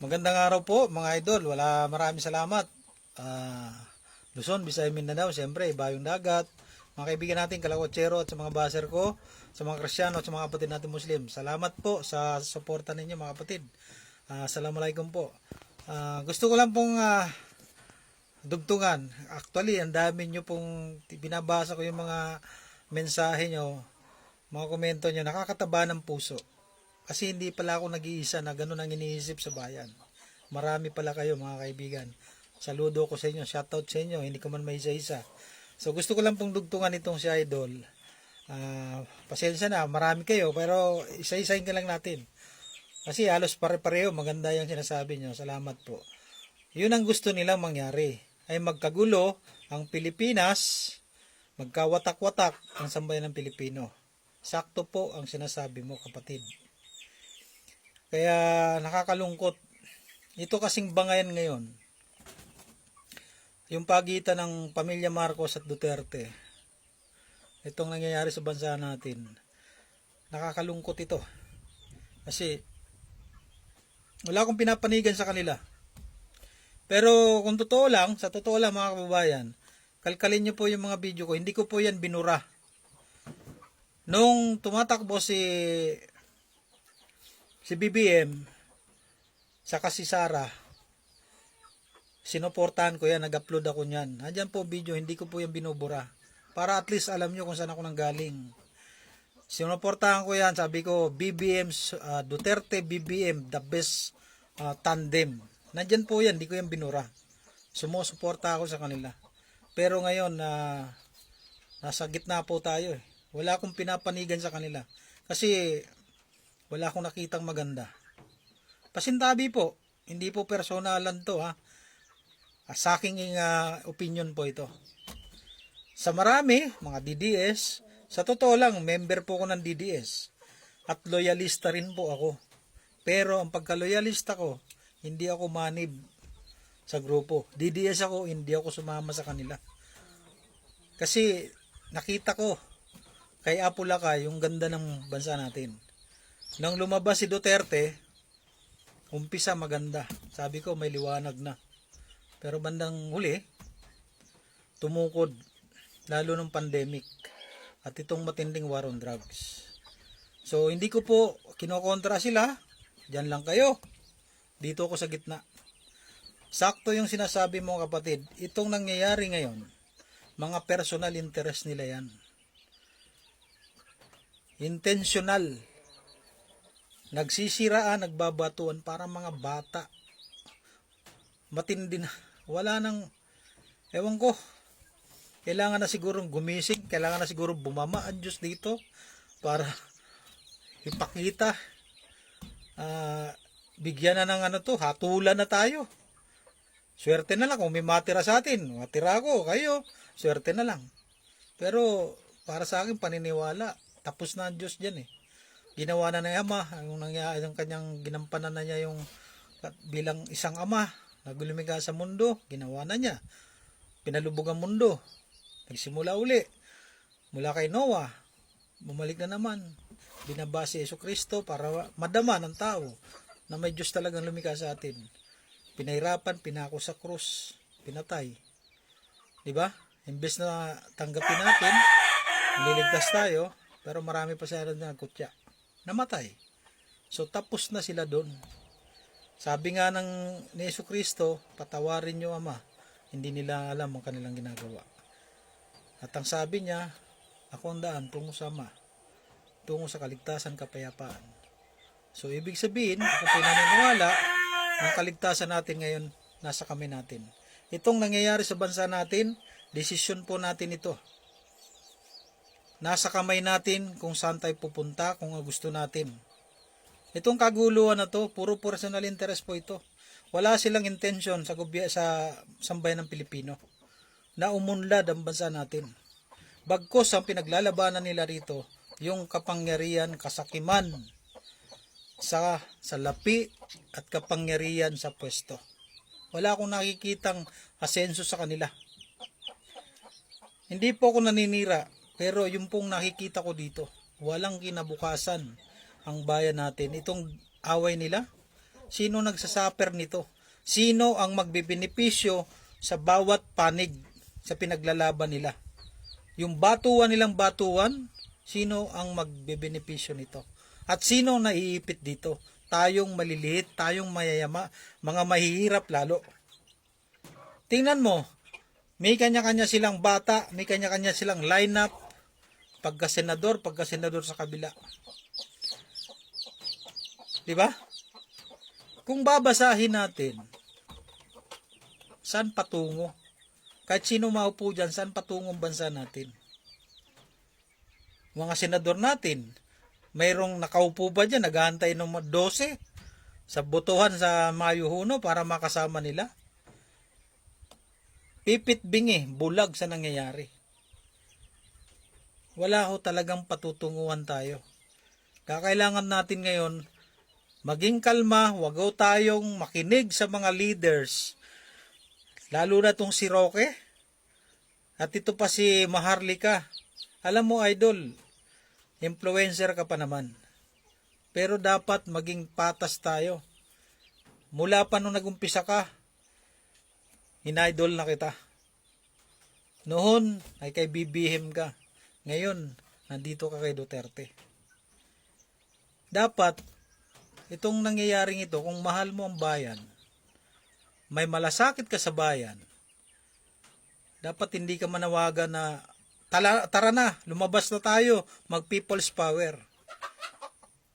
Magandang araw po mga idol. Wala maraming salamat. Ah, Luzon, Visayas, Mindanao, siyempre, Bayong Dagat. Mga kaibigan natin, Kalakotsero at sa mga baser ko, sa mga Krisyano at sa mga kapatid natin Muslim. Salamat po sa suporta ninyo mga kapatid. Ah, Assalamualaikum po. Ah, gusto ko lang pong ah, dugtungan. Actually, ang dami nyo pong binabasa ko yung mga mensahe nyo, mga komento nyo, nakakataba ng puso. Kasi hindi pala ako nag-iisa na ganun ang iniisip sa bayan. Marami pala kayo mga kaibigan. Saludo ko sa inyo, shoutout sa inyo, hindi ko man may isa-isa. So gusto ko lang pong dugtungan itong si Idol. Ah, pasensya na, marami kayo, pero isa-isahin ka lang natin. Kasi halos pare-pareho, maganda yung sinasabi nyo. Salamat po. Yun ang gusto nilang mangyari. Ay magkagulo ang Pilipinas, magkawatak-watak ang sambayan ng Pilipino. Sakto po ang sinasabi mo kapatid. Kaya nakakalungkot. Ito kasing bangayan ngayon. Yung pagitan ng pamilya Marcos at Duterte. Itong nangyayari sa bansa natin. Nakakalungkot ito. Kasi wala akong pinapanigan sa kanila. Pero kung totoo lang, sa totoo lang mga kababayan, kalkalin nyo po yung mga video ko. Hindi ko po yan binura. Nung tumatakbo si si BBM saka si Sara sinuportahan ko yan, nag-upload ako niyan. Nandiyan po video, hindi ko po yan binubura. Para at least alam nyo kung saan ako nanggaling. Sinuportahan ko yan, sabi ko, BBM, uh, Duterte, BBM, the best uh, tandem. Nandiyan po yan, hindi ko yan binura. Sumusuporta ako sa kanila. Pero ngayon, na nasa gitna po tayo eh. Wala akong pinapanigan sa kanila. Kasi wala akong nakitang maganda. Pasintabi po, hindi po personalan to ha. Sa aking uh, opinion po ito. Sa marami, mga DDS, sa totoo lang, member po ako ng DDS. At loyalista rin po ako. Pero ang pagka-loyalista ko, hindi ako manib sa grupo. DDS ako, hindi ako sumama sa kanila. Kasi nakita ko kay Apulaca yung ganda ng bansa natin. Nang lumabas si Duterte, umpisa maganda. Sabi ko may liwanag na. Pero bandang huli, tumukod. Lalo ng pandemic. At itong matinding war on drugs. So hindi ko po kinokontra sila. Diyan lang kayo. Dito ako sa gitna. Sakto yung sinasabi mo kapatid. Itong nangyayari ngayon, mga personal interest nila yan. Intentional nagsisiraan, nagbabatuan para mga bata. Matindi na. Wala nang, ewan ko, kailangan na sigurong gumising, kailangan na siguro bumama ang Diyos dito para ipakita, ah, bigyan na ng ano to, hatulan na tayo. Swerte na lang kung may matira sa atin, matira ako, kayo, swerte na lang. Pero para sa akin paniniwala, tapos na ang Diyos diyan eh ginawa na ng ama yung nangyari yung kanyang ginampanan na niya yung bilang isang ama naglumika sa mundo ginawa na niya. Pinalubog ang mundo. Nagsimula uli. Mula kay Noah bumalik na naman. Binaba si Yeso Kristo para madama ng tao na may Diyos talagang lumika sa atin. Pinahirapan pinako sa krus pinatay. Di ba? Imbes na tanggapin natin niligtas tayo pero marami pa sa na nagkutya namatay. So tapos na sila doon. Sabi nga ng ni Yesu Kristo, patawarin niyo Ama. Hindi nila alam ang kanilang ginagawa. At ang sabi niya, ako ang daan tungo sa Ama. Tungo sa kaligtasan, kapayapaan. So ibig sabihin, kung pinaniniwala, ang kaligtasan natin ngayon nasa kami natin. Itong nangyayari sa bansa natin, desisyon po natin ito. Nasa kamay natin kung saan tayo pupunta, kung gusto natin. Itong kaguluhan na to, puro personal interest po ito. Wala silang intention sa, gubya, sa sambayan ng Pilipino na umunlad ang bansa natin. Bagkos ang pinaglalabanan nila rito, yung kapangyarihan, kasakiman sa salapi at kapangyarihan sa pwesto. Wala akong nakikitang asenso sa kanila. Hindi po ako naninira pero yung pong nakikita ko dito, walang kinabukasan ang bayan natin. Itong away nila, Sino nagsasuffer nito? Sino ang magbibenepisyo sa bawat panig sa pinaglalaban nila? Yung batuan nilang batuan, sino ang magbebenepisyo nito? At sino naiipit dito? Tayong maliliit, tayong mayayama, mga mahihirap lalo. Tingnan mo, may kanya-kanya silang bata, may kanya-kanya silang lineup, pagka senador, pagka senador sa kabila. Di ba? Kung babasahin natin, saan patungo? Kahit sino maupo dyan, saan patungo bansa natin? Mga senador natin, mayroong nakaupo ba dyan, naghahantay ng mga 12 sa botohan sa Mayo Huno para makasama nila? Pipit bingi, bulag sa nangyayari. Wala ho talagang patutunguhan tayo. Kakailangan natin ngayon maging kalma, wag ho tayong makinig sa mga leaders. Lalo na tong si Roque. At ito pa si Maharlika. Alam mo, idol, influencer ka pa naman. Pero dapat maging patas tayo. Mula pa nung nagumpisa ka, inaidol na kita. Noon ay kay BBM ka. Ngayon, nandito ka kay Duterte. Dapat, itong nangyayaring ito, kung mahal mo ang bayan, may malasakit ka sa bayan, dapat hindi ka manawagan na tala, tara na, lumabas na tayo, mag people's power.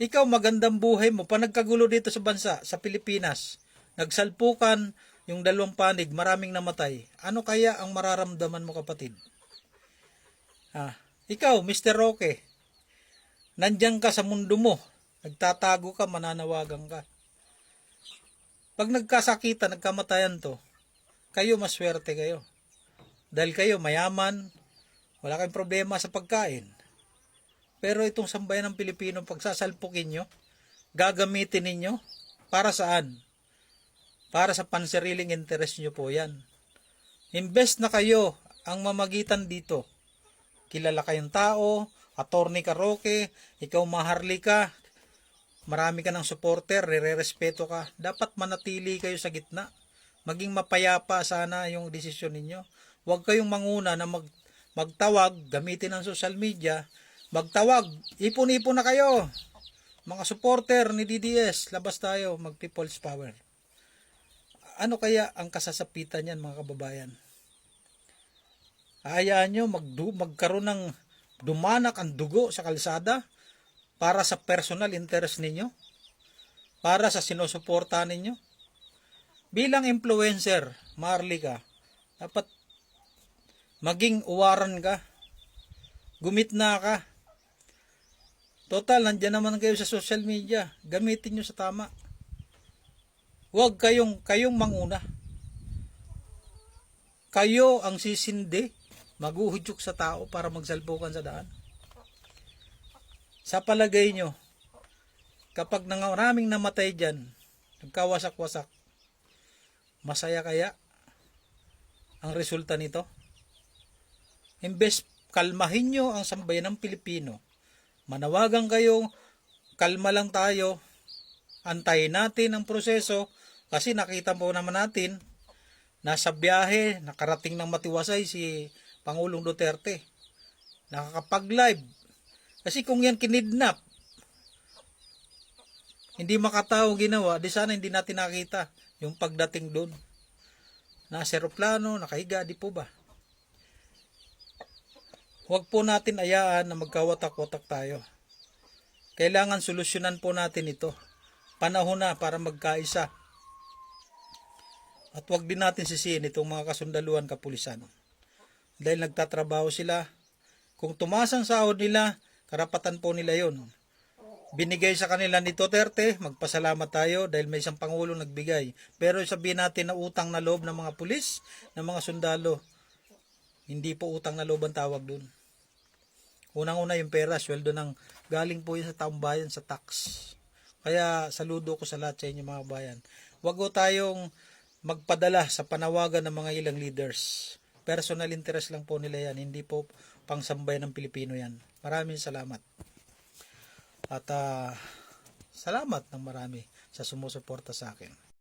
Ikaw magandang buhay mo, pa nagkagulo dito sa bansa, sa Pilipinas, nagsalpukan yung dalawang panig, maraming namatay. Ano kaya ang mararamdaman mo kapatid? Ah, ikaw, Mr. Roque, nandyan ka sa mundo mo, nagtatago ka, mananawagan ka. Pag nagkasakita, nagkamatayan to, kayo maswerte kayo. Dahil kayo mayaman, wala kayong problema sa pagkain. Pero itong sambayan ng Pilipino, pagsasalpukin nyo, gagamitin ninyo, para saan? Para sa pansariling interest nyo po yan. Invest na kayo ang mamagitan dito. Kilala kayong tao, attorney ka Roque, ikaw maharli ka, marami ka ng supporter, re-respeto ka. Dapat manatili kayo sa gitna. Maging mapayapa sana yung desisyon ninyo. Huwag kayong manguna na mag, magtawag, gamitin ang social media, magtawag, ipon-ipon na kayo. Mga supporter ni DDS, labas tayo, mag people's power. Ano kaya ang kasasapitan niyan mga kababayan? Hayaan nyo magdu- magkaroon ng dumanak ang dugo sa kalsada para sa personal interest ninyo? Para sa sinusuporta ninyo? Bilang influencer, Marley ka, dapat maging uwaran ka. Gumitna ka. Total, nandyan naman kayo sa social media. Gamitin nyo sa tama. Huwag kayong, kayong manguna. Kayo ang sisindi, maguhudyok sa tao para magsalpukan sa daan. Sa palagay nyo, kapag nangaraming namatay dyan, nagkawasak-wasak, masaya kaya ang resulta nito? Imbes kalmahin nyo ang sambayan ng Pilipino, manawagan kayo, kalma lang tayo, antayin natin ang proseso, kasi nakita po naman natin, nasa biyahe, nakarating ng matiwasay si Pangulong Duterte. Nakakapag-live. Kasi kung yan kinidnap, hindi makatao ginawa, di sana hindi natin nakita yung pagdating doon. Nasa aeroplano, nakahiga, di po ba? Huwag po natin ayaan na magkawatak-watak tayo. Kailangan solusyonan po natin ito. Panahon na para magkaisa. At huwag din natin sisihin itong mga kasundaluhan kapulisan. Dahil nagtatrabaho sila. Kung tumaas ang sahod nila, karapatan po nila yon. Binigay sa kanila ni Duterte, magpasalamat tayo dahil may isang pangulo nagbigay. Pero sabihin natin na utang na loob ng mga pulis, ng mga sundalo, hindi po utang na loob ang tawag dun. Unang-una yung pera, sweldo ng galing po yun sa taong bayan sa tax. Kaya saludo ko sa lahat sa inyo mga bayan. Huwag ko tayong magpadala sa panawagan ng mga ilang leaders. Personal interest lang po nila yan, hindi po pangsambay ng Pilipino yan. Maraming salamat. At ah, salamat ng marami sa sumusuporta sa akin.